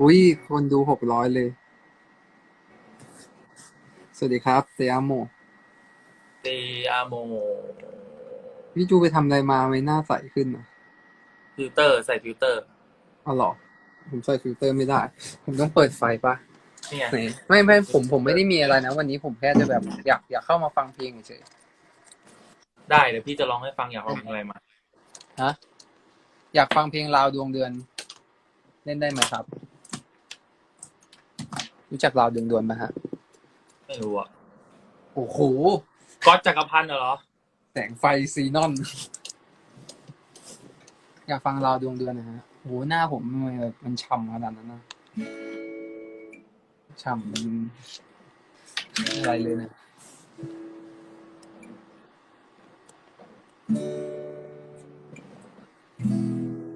อุ้ยคนดูหกร้อยเลย สวัสดีครับเตอาโมเตอาโมพี่จูไปทำอะไรมาไม่หน้าใสขึ้นอะฟิลเตอร์ใส่ฟิลเตอร์อ๋อเหรอ ผมใส่ฟิลเตอร์ไม่ได้ ผมต้องเปิดไฟปะนี่ไงไหนไม่ไม่ผมผมไม่ได้มีอะไรนะ วันนี้ผมแค่จะแบบอยากอยากเข้ามาฟังเพลงเฉยได้เดี๋ยวพี่จะร้องให้ฟังอยากฟังเพลงอะไรมาๆฮะ อยากฟังเพลงลาวดวงเดือน เล่นได้ไหมครับ รู้จักลาวดวงเดือนไหมฮะไม่รู้อะโอ้โหก๊อตจักรพันธ์เหรอ แสงไฟซีนอน อยากฟังลาวดวงเดือนนะฮะโหหน้าผมมันแบบมันฉ่ำขนาดนั้นนะฉ่ำมันอะไรเลยนะ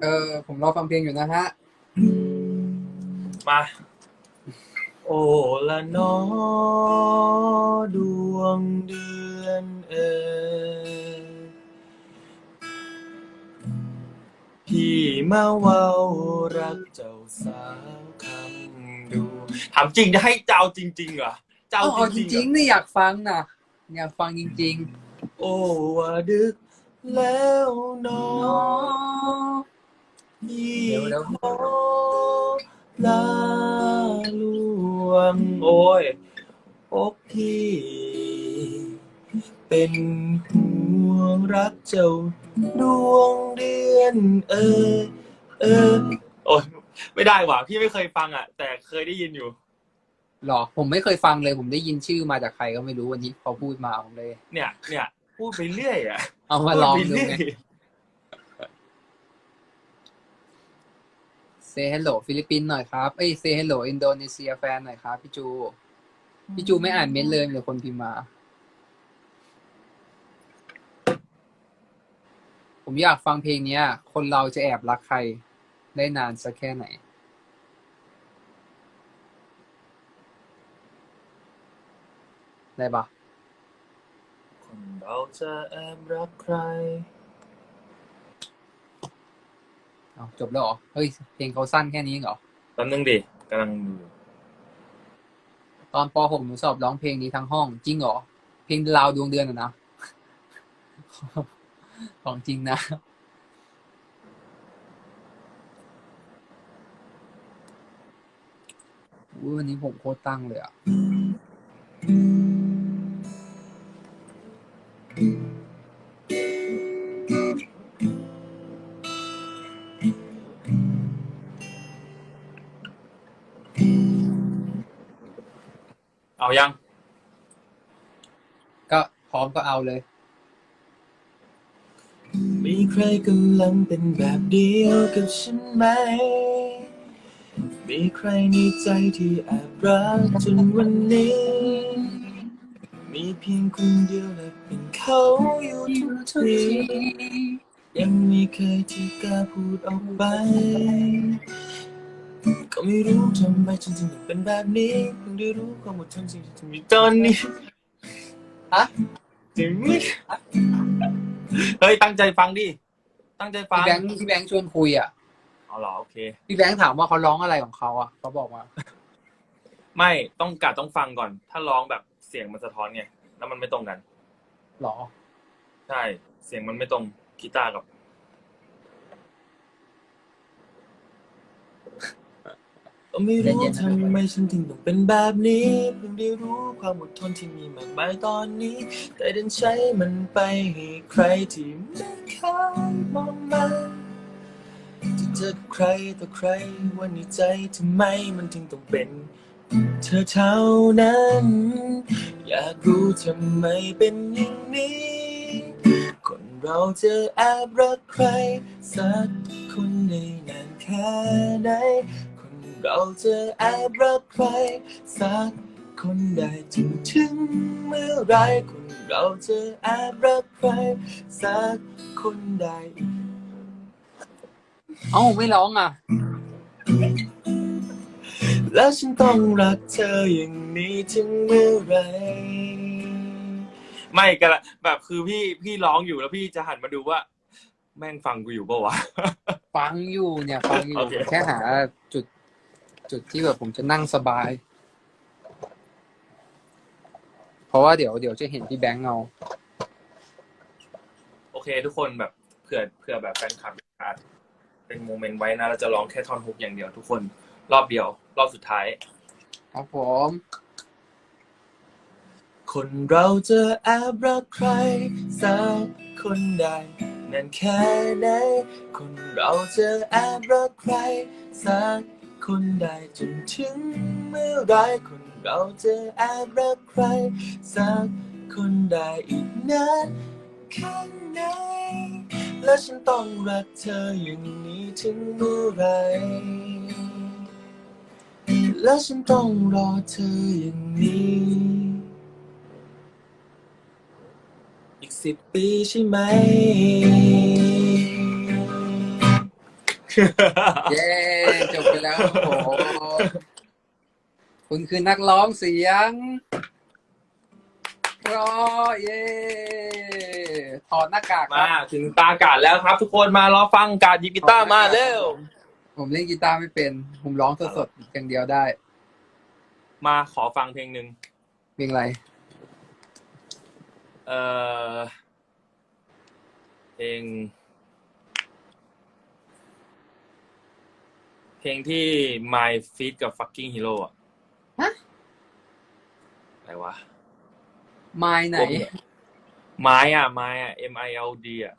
เออ ผมรอฟังเพลงอยู่นะฮะ มา โอ้ละนอดวงเดือนเออพี่มาเว้ารักเจ้าสาวคำดูถามจริงจะให้เจ้าจริงๆเหรอเจ้าเอาเอาจจริงๆเหริรงอๆนี่อยากฟังนะอยากฟังจริงโอ้ว่าดึกแล้วนอ ๆ พี่เดี๋ยวเดี๋ยวขอลาล วง โอ้ยอกพี่ เป็นห่วงรักเจ้า ดวงเดือน เออ เออ โอ้ยไม่ได้ว่ะพี่ไม่เคยฟังอะ แต่เคยได้ยินอยู่ หรอ ผมไม่เคยฟังเลย ผมได้ยินชื่อมาจากใครก็ไม่รู้วันนี้พอพูดมาผมเลย เนี่ย เนี่ย พูดไปเรื่อยอะเอามาลองพูดดูไป เรื่ยไง say hello ฟิลิปปินส์หน่อยครับเอ้ย say hello อินโดนีเซียแฟนหน่อยครับ พี่จู พี่จูไม่อ่านเม้นต์เลยมีแต่คนพิมพ์มา ผมอยากฟังเพลงเนี้ย คนเราจะแอบรักใครได้นานสักแค่ไหน ได้ปะคนเราจะแอบรักใคร เอาจบแล้วเหรอ เฮ้ย เพลงเขาสั้นแค่นี้เหรอ แป๊บนึงดิกำลังดูตอนป .6 หนูสอบร้องเพลงนี้ทั้งห้อง จริงเหรอ เพลงลาวดวงเดือนอะนะ ของจริงนะ อุ๊ยวันนี้ผมโคตรตั้งเลยอะ มก็เอาเลย มีใครกำลังเป็นแบบเดียวกับฉันไหม มีใครในใจที่แอบรักจนวันนี้ มีเพียงคนเดียวและเป็นเขาอยู่ทุกทียังมีเคยที่กล้าพูดออกไป ก็ไม่รู้ทำไมฉันถึงเป็นแบบนี้เพิ่งได้รู้ความอดทนจริงๆที่มีตอนนี้ ฮะ จริงไหมเฮ้ยตั้งใจฟังดิ ตั้งใจฟัพี่งแบงค์พี่แบงค์ชวนคุยอะเอาเหรอโอเค พี่แบงค์ถามว่าเขาร้องอะไรของเขาอะเขาบอกว่า ไม่ต้องกัดต้องฟังก่อน ถ้าร้องแบบเสียงมันสะท้อนไงแล้วมันไม่ตรงกันหรอ ใช่ เสียงมันไม่ตรงกีตาร์กับ ก็ไม่รู้ทำไมฉันถึงต้องเป็นแบบนี้เพิ่งได้รู้ความอดทนที่มีมากมายตอนนี้ แต่ดันใช้มันไปให้ใครที่ไม่เคยมองมันจะเจอกับใครต่อใครวันในใจทำไมมันถึงต้องเป็น เธอเท่านั้น อยากรู้ทำไมเป็นอย่างนี้ คนเราจะแอบรักใคร สักคนในนานแค่ไหน เราจะแอบรักใคร สักคนได้จนถึงเมื่อไรคนเราจะแอบรักใคร สักคนได้เอ้าไม่ร้องอะ แล้วฉันต้องรักเธออย่างนี้ถึงเมื่อไหรไม่กันละแบบคือพี่พี่ร้องอยู่แล้วพี่จะหันมาดูว่า แม่งฟังกูอยู่ปะวะ ฟังอยู่เนี่ย ฟังอยู่โอเค แค่หาจุด จุดที่แบบผมจะนั่งสบาย เพราะว่าเดี๋ยวเดี๋ยวจะเห็นพี่แบงค์เอา โอเค ทุกคนแบบเผื่อเผื่อแบบแฟนคลับอาจเป็นโมเมนต์ไว้นะ เราจะร้องแค่ท่อนฮุกอย่างเดียวทุกคน รอบเดียว รอบสุดท้าย ครับผม คนเราจะแอบรักใครสักคนใดนั่นแค่ไหนคนเราจะแอบรักใครสัก คนใดจนถึงเมื่อไรคนเราจะแอบรักใคร สักคนใดอีกนานแค่ไหนและฉันต้องรักเธออย่างนี้ถึงเมื่อไร และฉันต้องรอเธออย่างนี้ อีกสิบปีใช่ไหม เย้จบไป แล้วครับผมคุณคือนักร้องเสียงรอเย้ถอดหน้ากากคมารับถึงตากาศแล้วครับ ทุกคนมารอฟังการยิงกีตาร์มาเร็ว ผมเล่นกีตาร์ไม่เป็น ผมร้องสดๆอย่างเดียวได้ มาขอฟังเพลงหนึ่งเพลงอะไร เอ่อเพลง เพ ลงที่ My Feet กับ Fucking Hero อะฮะ อะไรวะ ไม้ไหน ไม้อะไม้อะ M I L D อะ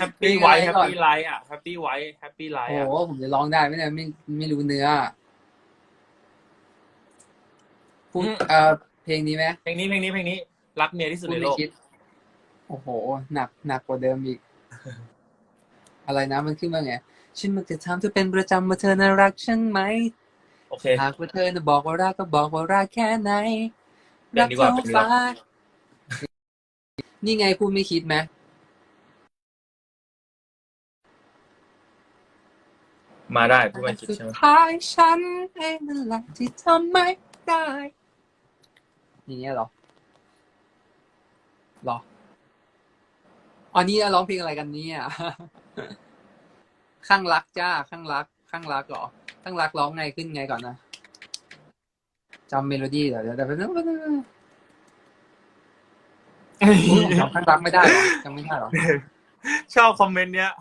แฮปปี้ไวท์แฮปปี้ไลท์อะแฮปปี้ไวท์แฮปปี้ไลโอ้ท์โหอะผมจะร้องได้ไหมเนี่ยไม่ไม่รู้เนื้อพูดเอ่อเพลงนี้ไหมเพลงนี้เพลงนี้เพลงนี้ รักเมียที่สุดพูดในไม่โลก คิด โอ้โห หนักหนักกว่าเดิมอีก อะไรนะมันขึ้นมาไงฉันมักจะถามเธอเป็นประจำว่าเธอน่ารักฉันไหมโอเคหากว่าเธอน่ะบอกว่ารักก็บอกว่ารักแค่ไหนเปลี่ยนดีกว่ารัเปลี่ยนดีกว่าฟ้านี่ไงพูดไม่คิดไหมมาได้พูดไม่คิดสุดใช่ไหมท้ายฉันเองนั่นแหละที่ทำไม่ได้อย่างเงี้ยเหรอเหรอ อันนี้ร้องเพลงอะไรกันเนี่ย ข้างรักจ้า ข้างรัก ข้างรักเหรอ ข้างรักร้องไงขึ้นไงก่อนนะจำเมโลดี้เดี๋ยวเดี๋ยวเดี๋ยวเดี๋ยวเดี๋ยวอุ๊ยผมจำข้างรักไม่ได้หรอจำไม่ได้หรอ ชอบคอมเมนต์เนี้ย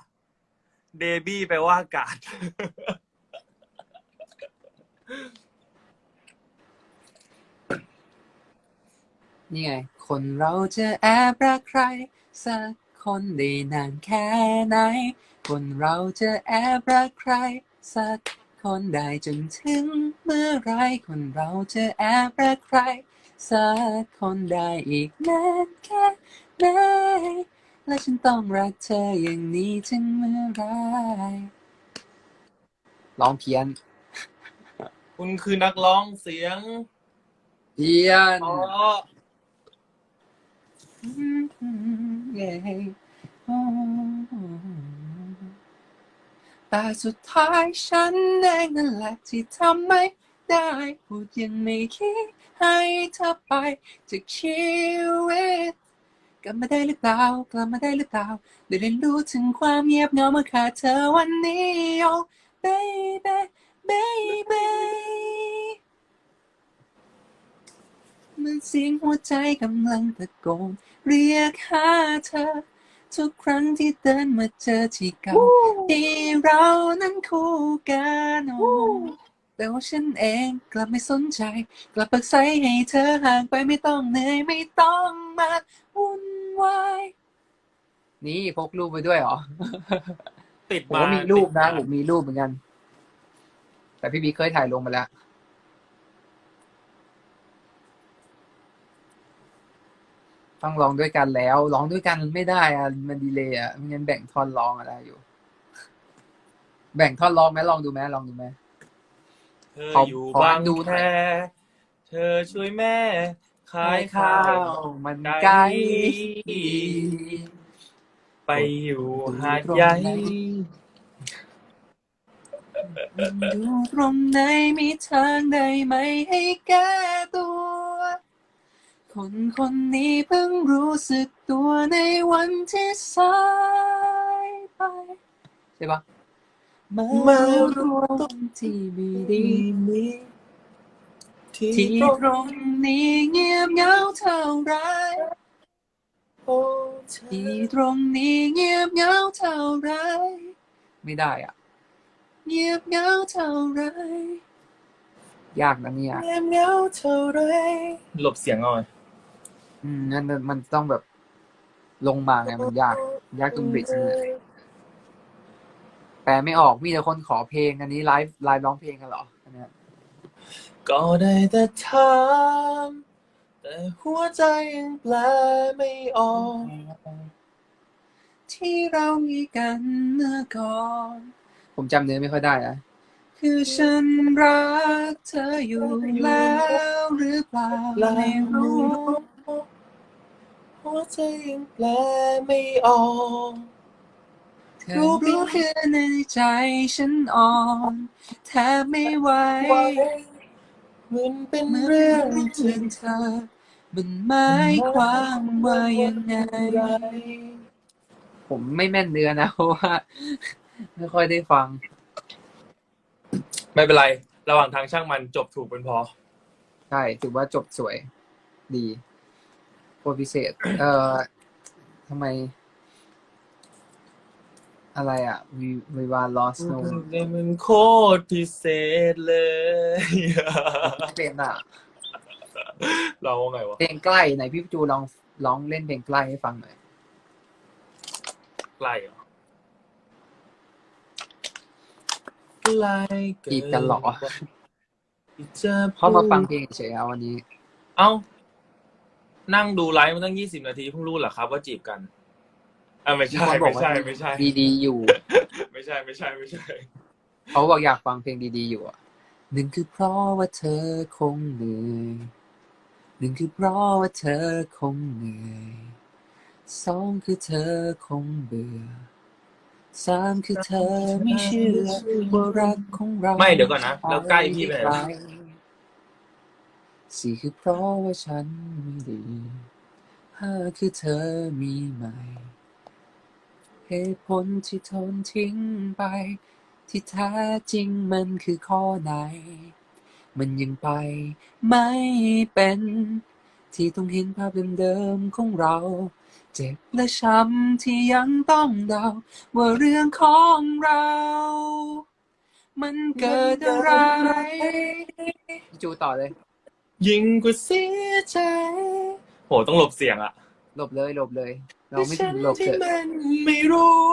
เดบี้แปลว่าอากาศ นี่ไง คนเราจะแอบรักใครสัก คนได้นานแค่ไหน คนเราจะแอบรักใคร สักคนได้จนถึงเมื่อไรคนเราจะแอบรักใคร สักคนได้อีกนานแค่ไหนและฉันต้องรักเธออย่างนี้ถึงเมื่อไรร้องเพี้ยน คุณคือนักร้องเสียงเพี้ยนอ๋ อแต่สุดท้ายฉันเองนั่นแหละที่ทำไม่ได้พูดยังไม่คิดให้เธอไปจากชีวิตกลับมาได้หรือเปล่ากลับมาได้หรือเปล่าได้เรียนรู้ถึงความเงียบเหงาเมื่อขาดเธอวันนี้ oh baby baby มือนเสียงหัวใจกำลังตะโกน เรียกหาเธอ ทุกครั้งที่เดินมาเจอที่เก่าที่เรานั้นคู่กันโอ้แต่ว่าฉันเองกลับไม่สนใจ กลับปักใสให้เธอห่างไปไม่ต้องเหนื่อยไม่ต้องมาวุ่นวายนี่พกรูปไปด้วยเหรอติดผมมาก็มีรูปนะติดผมมามีรูปเหมือนกัน แต่พี่บิ๊กเคยถ่ายลงมาแล้ว ต้องร้องด้วยกันแล้วร้องด้วยกันมันไม่ได้อะมันดีเลยอะไม่งั้นแบ่งท่อนร้องอะไรอยู่ แบ่งท่อนร้องไหมลองดูไหมลองดูไหมเธอขออยู่ขอบางดูหน่แคอยเธอช่วยแม่ขายข้าวมันไกลไปอยู่หาดใหญ่อยู่ตรงไหนมีทางใดไหมให้แก้ตัว คนคนนี้เพิ่งรู้สึกตัวในวันที่สายไป ใช่ช่ปะมามารู้ร่วมที่ไม่ดีนี้ที่ที่ตรงตรงนี้เงียบเหงาเท่าไรโอ้เธที่อตรงนี้เงียบเหงาเท่าไร ไม่ได้อะ เงียบเหงาเท่าไร ยากนะเนี่ย เงียบเหงาเท่าไร หลบเสียงเอาไว้ อืมนั่นมันต้องแบบลงมาไงมันยาก ยากตรงบริดจ์นี่แหละแปลไม่ออกมีแต่คนขอเพลงอันนี้ไลฟ์ไลฟ์ร้องเพลงกันเหรออันเนี้ยก็ได้แต่ถามแต่หัวใจยังแปลไม่ออก ที่เรามีกันเมื่อก่อน ผมจำเนื้อไม่ค่อยได้นะคือฉันรักเธออยู่แล้วหรือเปล่าแล้วไม่รู้ หัวใจยังแปลไม่ออกเธอรู้คือในใจฉันอ่อนแทบไม่ไหวไว้มันเป็นเมื่อเรื่เรื่อองงจริถึงงเธอ มันหมายความว่ายังไง ผมไม่แม่นเนื้อนะเพราะว่าไม่ค่อยได้ฟัง ไม่เป็นไร ระหว่างทางช่างมันจบถูกเป็นพอ ใช่ ถือว่าจบสวย ดี โคตรพิเศษ เอ่อทำไม อะไรอะวิวิวา lost no นี่มันโคตรพิเศษเลย เป็นอะ เราว่าไงวะ เพลงใกล้ไหนพี่จูลองร้องเล่นเพลงใกล้ให้ฟังหน่อย ใกล้เหรอใกล้จีบกันเหรอที่จะเขามาฟังเพลงเฉยๆเอาวันนี้ เอ้า นั่งดูไลฟ์มาตั้งยี่สิบนาทีเพิ่งรู้เหรอครับว่าจีบกันอ่าไม่มีใช่คนบอไม่กว่าใช่ไม่ใช่ ดีๆอยู่ ไม่ใช่ไม่ใช่ไม่ใช่ เขาบอกอยากฟังเพลงดีๆอยู่อะหนึ่งคือเพราะว่าเธอคงเหนื่อยหนึ่งคือเพราะว่าเธอคงเหนื่อยสองคือเธอคงเบื่อสามคือเธอไม่เชื่อว่ารักของเราไม่เดี๋ยวก่อนนะแล้วใกล้พี่ไปไหนวะ สี่คือเพราะว่าฉันไม่ดีห้าคือเธอมีใหม่ เหตุผลที่ทนทิ้งไป ที่แท้จริงมันคือข้อไหน มันยังไปไม่เป็น ที่ต้องเห็นภาพเดิมๆของเรา เจ็บและช้ำที่ยังต้องเดา ว่าเรื่องของเรา มันเกิดอะไรจูต่อเลย ยิ่งกว่าเสียใจ โห ต้องหลบเสียงอะหลบเลยหลบเลย เราไม่ถึงหลบที่เถอะมันไม่รู้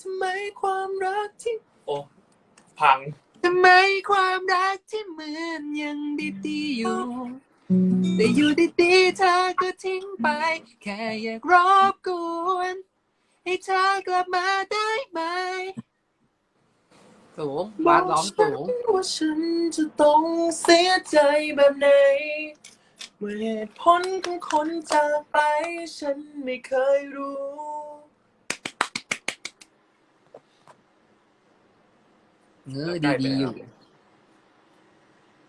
ทำไมความรักที่ โอ้ พัง ทำไมความรักที่เหมือนยังดีๆอยู่ แต่อยู่ดีๆเธอก็ทิ้งไป แค่อยากรบกวน ให้เธอกลับมาได้ไหม สูงบาสร้องสูง ว่าฉันจะต้องเสียใจแบบไหนเมื่อเหตุผลของคนจากไป ฉันไม่เคยรู้เงื้อดีๆอยู่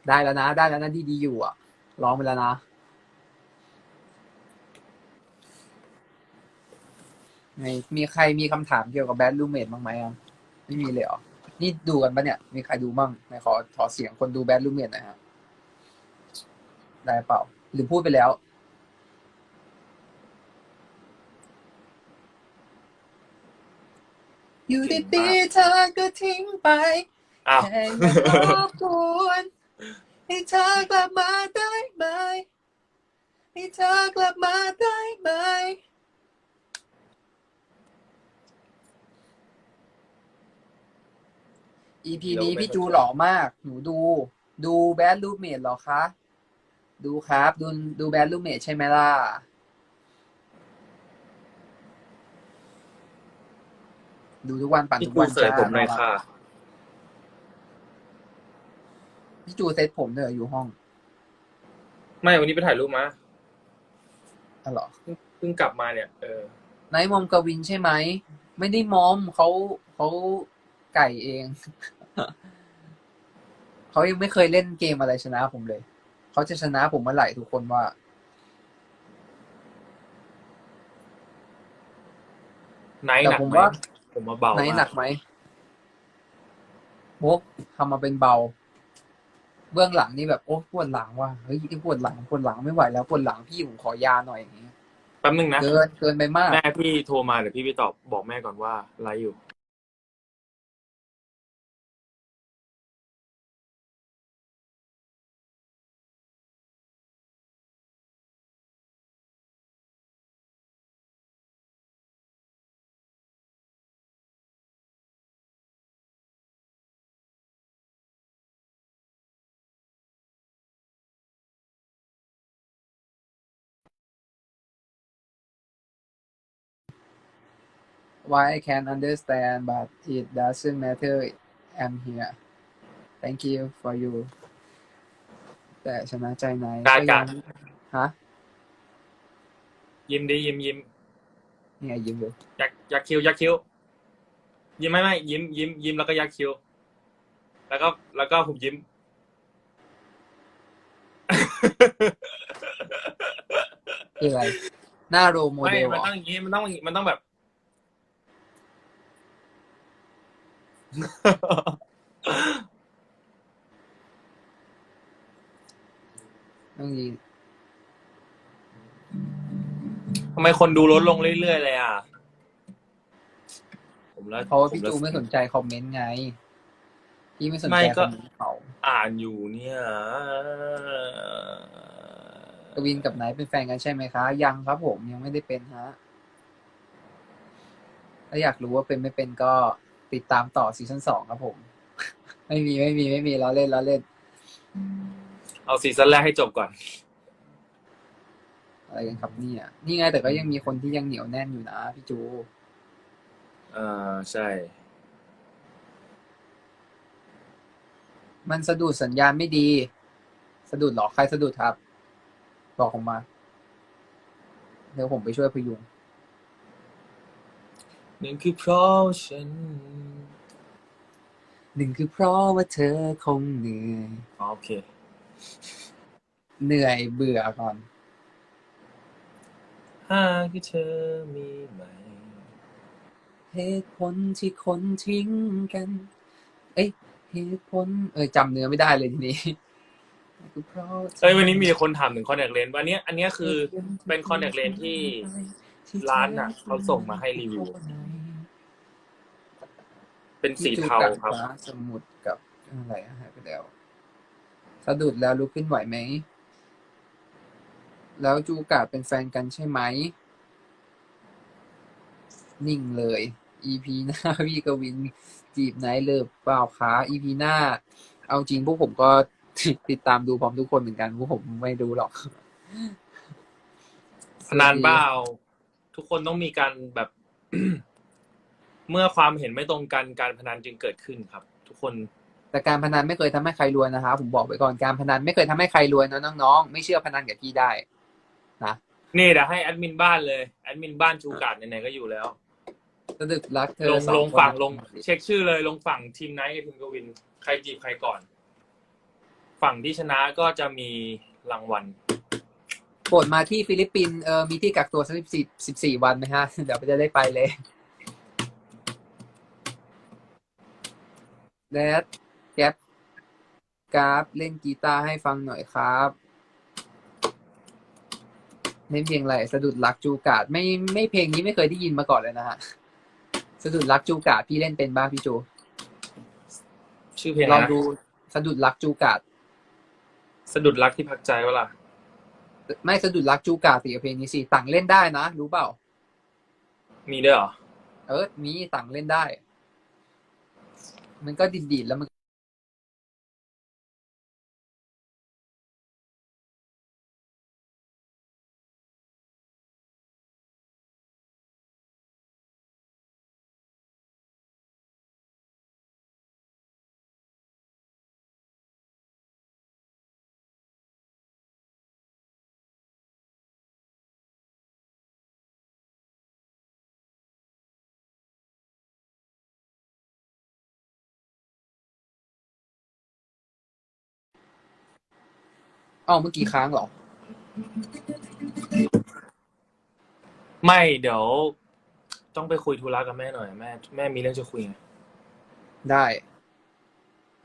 ได้แล้วนะ ได้แล้วนะดีๆอยู่อะ ร้องไปแล้วนะไงมีใครมีคำถามเกี่ยวกับแบดลูเมดบ้างไหมอะ ไม่มีเลยเหรอ นี่ดูกันปะเนี่ย มีใครดูบ้างไหนขอขอเสียงคนดูแบดลูเมดหน่อยฮะได้เปล่า หรือพูดไปแล้ว อยู่ดีๆเธอก็ทิ้งไปอ้าวแค่อยากรบกวนให้เธอกลับมาได้ไหมให้เธอกลับมาได้ไหม EP นี้พี่จูหล่อมาก หนูดู ดูแบดลูเมดหรอคะ ดูครับ ดูดูแบดลูเมดใช่ไหมล่ะ ดูทุกวันปั่นพี่ทุกจูวันเสยผมหน่อยค่ะ พี่จูเซ็ตผมเนี่ยอยู่ห้อง ไม่วันนี้ไปถ่ายรูปมาอ๋อเหรอเพิ่งกลับมาเนี่ยเออไนท์มอมกวินใช่ไหม ไม่ได้มอมเขาเขาไก่เอง เขายังไม่เคยเล่นเกมอะไรชนะผมเลย เขาจะชนะผมเมื่อไหร่ทุกคนว่า ไนท์แต่หนักผมไหมว่าโหผมมาเบาไหนหนัมากไหมโอ้ทำมาเป็นเบา เบื้องหลังนี่แบบโอ้ปวดหลังว่ะเฮ้ยปวดหลังปวดหลังไม่ไหวแล้วปวดหลังพี่ผมขอยาหน่อยอย่างเงี้ยแป๊บนึงนะ เกินเกินไปมาก แม่พี่โทรมาเดี๋ยวพี่ไปตอบบอกแม่ก่อนว่าไลฟ์อยู่ why I can understand but it doesn't matter I'm here thank you for you แต่ชนะใจไหนกล้าก็ยังฮะยิ้มดิยิ้มยิ้มนี่ไงยิ้มอยู่ยักยักคิ้วยักคิ้วยิ้มไม่ไม่ยิ้มยิ้มยิ้มแล้วก็ยักคิ้วแล้วก็แล้วก็ผมยิ้ม คืออะไร หน้าโรโมไม่เดลมันต้องอย่างนี้มันต้องมันต้องแบบ ต้องยีทำไมคนดูลดลงเรื่อยๆเลยอะ ผมแล้วเพราะว่าพี่ผแล้วจูไม่สนใจคอมเมนต์ไง พี่ไม่สนไม่ใจก็คอมเมนต์เขาอ่านอยู่เนี่ยกวินกับไนท์เป็นแฟนกันใช่ไหมคะ ยังครับผมยังไม่ได้เป็นฮะ ถ้าอยากรู้ว่าเป็นไม่เป็นก็ ติดตามต่อซีซั่นสองครับผม ไม่มีไม่มีไม่มีล้อเล่นล้อเล่น เอาซีซั่นแรกให้จบก่อน อะไรกันครับเนี่ย นี่ไงแต่ก็ยังมีคนที่ยังเหนียวแน่นอยู่นะพี่จูอ่าใช่ มันสะดุดสัญญาณไม่ดี สะดุดเหรอใครสะดุดครับ บอกผมมา เดี๋ยวผมไปช่วยพยุง นั่นคือเพราะฉัน หนึ่งคือเพราะว่าเธอคงเหนื่อย อ๋อโอเค เหนื่อยเบื่อก่อน หากที่เธอมีใหม่เหตุผลที่คนทิ้งกัน เอ้ยเหตุผลเอยจำเนื้อไม่ได้เลยทีนี้คือเพราะเอ้ยวันนี้มีคนถามถึงคอนแทคเลนส์วันนี้อันเนี้ยคือเป็น contact lens ที่ร้านน่ะเขาส่งมาให้รีวิว เป็นสีเทาครับที่จูกัฟ้สมุดกับอะไรอะหายไปแล้วสะดุดแล้วลุกขึ้นไหวไหม แล้วจูกาดเป็นแฟนกันใช่ไหม นิ่งเลย EP หน้า พี่กวินจีบไหนเลยเปล่าคะ EP หน้า เอาจริงพวกผมก็ ติดตามดูพร้อมทุกคนเหมือนกันพวกผมไม่ดูหรอก พนันเปล่าทุกคนต้องมีการแบบ เมื่อความเห็นไม่ตรงกันการพนันจึงเกิดขึ้นครับ ทุกคน แต่การพนันไม่เคยทำให้ใครรวยนะคะผมบอกไว้ก่อนการพนันไม่เคยทำให้ใครรวยนะน้องๆ ไม่เชื่อพนันกับพี่ได้นะนี่เดี๋ยวให้แอดมินบ้านเลยแอดมินบ้านชูการ์ดไหนๆก็อยู่แล้ว สะดึกรักเธอลงสอลงคนฝั่งลง เช็คชื่อเลยลงฝั่งทีมไนท์กับทีมกวิน ใครจีบใครก่อน ฝั่งที่ชนะก็จะมีรางวัล โปรดมาที่ฟิลิปปินส์เออมีที่กักตัวสักสิบสี่สิบสี่วันไหมฮะ เดี๋ยวจะได้ไปเลย แดดแก๊ปกราฟเล่นกีตาร์ให้ฟังหน่อยครับเล่นเพลงอะไรสะดุดรักจูกาดไม่ไม่เพลงนี้ไม่เคยได้ยินมาก่อนเลยนะฮะสะดุดรักจูกาดพี่เล่นเป็นบ้างพี่จูชื่อเพลงลอะองไรนะดูสะดุดรักจูกาดสะดุดรักที่พักใจวะล่ะไม่สะดุดรักจูกาดสิกับเพลงนี้สิต่างเล่นได้นะรู้เปล่า มีด้วยเหรอเออมีต่างเล่นได้ มันก็ดีดๆแล้วมัน อ๋อเมื่อกี้ค้างเหรอ ไม่เดี๋ยว ต้องไปคุยธุระกับแม่หน่อยแม่แม่มีเรื่องจะคุยไงได้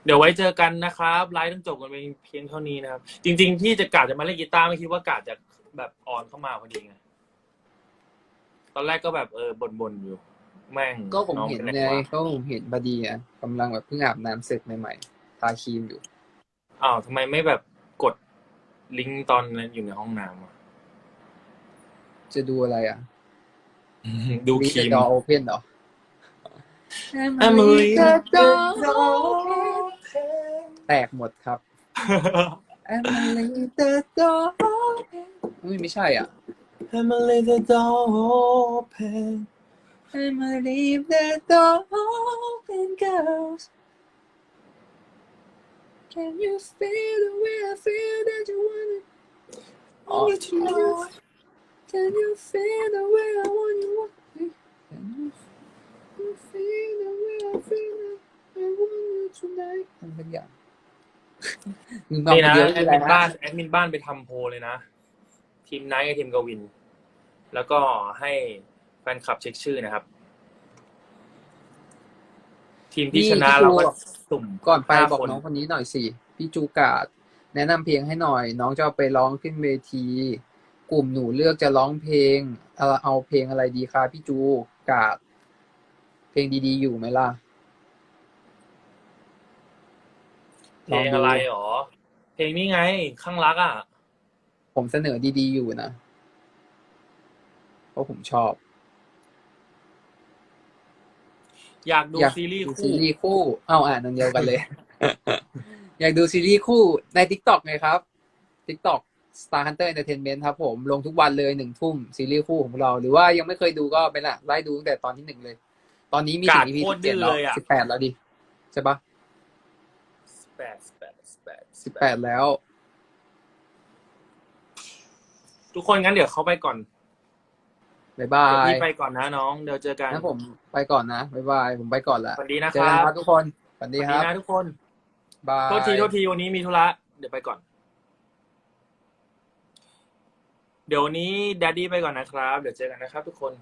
เดี๋ยวไว้เจอกันนะครับ ไลฟ์ต้องจบกันไปเพียงเท่านี้นะครับ จริง ๆ ที่จะกาจะมาเล่นกีตาร์ไม่คิดว่ากาจะแบบออนเข้ามาพอดีไงตอนแรกก็แบบเออบ่นๆอยู่ แม่งก็ผมองเห็นป็ไงวะก็ผมเห็นพอดีอะกำลังแบบเพิ่งอาบน้ำเสร็จใหม่ๆ ทาครีมอยู่ อ้าวทำไมไม่แบบกด ลิงก์ตอนนั้นอยู่ในห้องน้ำอะจะดูอะไรอะดูครีมดอโอเพนเหรอ Emily the the door door แตกหมดครับ Emily the door open อุ้ยไม่ใช่อะ Emily the door open Emily the door open girls Can you feel the way I feel that you want it Oh, Want you to know Can you feel the way I want you want it Can you you feel the way I feel that I want you tonight ทำสักอย่างมึงฟังนี่คนะเดียวแอไม่ดเป็นไรมินบ้านะนแอดมินบ้านไปทำโพลเลยนะ ทีมไนท์กับทีมกวิน แล้วก็ให้แฟนคลับเช็คชื่อนะครับ ทีมที่ชนะเราก็สุ่มก่อนไปห้าบอกคนน้องคนนี้หน่อยสิพี่จูกาดแนะนำเพลงให้หน่อย น้องจะเอาไปร้องขึ้นเวที กลุ่มหนูเลือกจะร้องเพลงเอาเอาเพลงอะไรดีคะพี่จูกาดเพลงดีๆ อยู่ไหมล่ะเพลงอะไรหรอ เพลงนี้ไงข้างรักอะ ผมเสนอดีๆอยู่นะ เพราะผมชอบ อยากดูอยากซีรีส์ดูคู่ซีรีส์คู่ เอาอ่านนันเดียวกันเลย อยากดูซีรีส์คู่ใน t ิ k t o k ไงครับ TikTok Star Hunter Entertainment ครับผม ลงทุกวันเลยหนึ่งทุ่มซีรีส์คู่ของเรา หรือว่ายังไม่เคยดูก็ไปละไล่ดูตั้งแต่ตอนที่หนึ่งเลย ตอนนี้มีถึกางด EP โคตรสิบเจ็ดแล้วดื้อเลยอะ สิบแปดแล้วดิ ใช่ปะแปดแปดแปดสิบแปดแล้ว ทุกคนงั้นเดี๋ยวเขาไปก่อน บ๊ายบาเดี๋ยวย พี่ไปก่อนนะน้อง เดี๋ยวเจอกัน งั้นผมไปก่อนนะ บ๊ายบาย ผมไปก่อนละสวัสดีนะเจคอรักันบครับทุกคน สวัสสดีวัสคดีรับนะทุกคน บาย โทษทีโทษทีวันนี้มีธุระ เดี๋ยวไปก่อน เดี๋ยววันนี้แดดดี้ไปก่อนนะครับ เดี๋ยวเจอกันนะครับทุกคน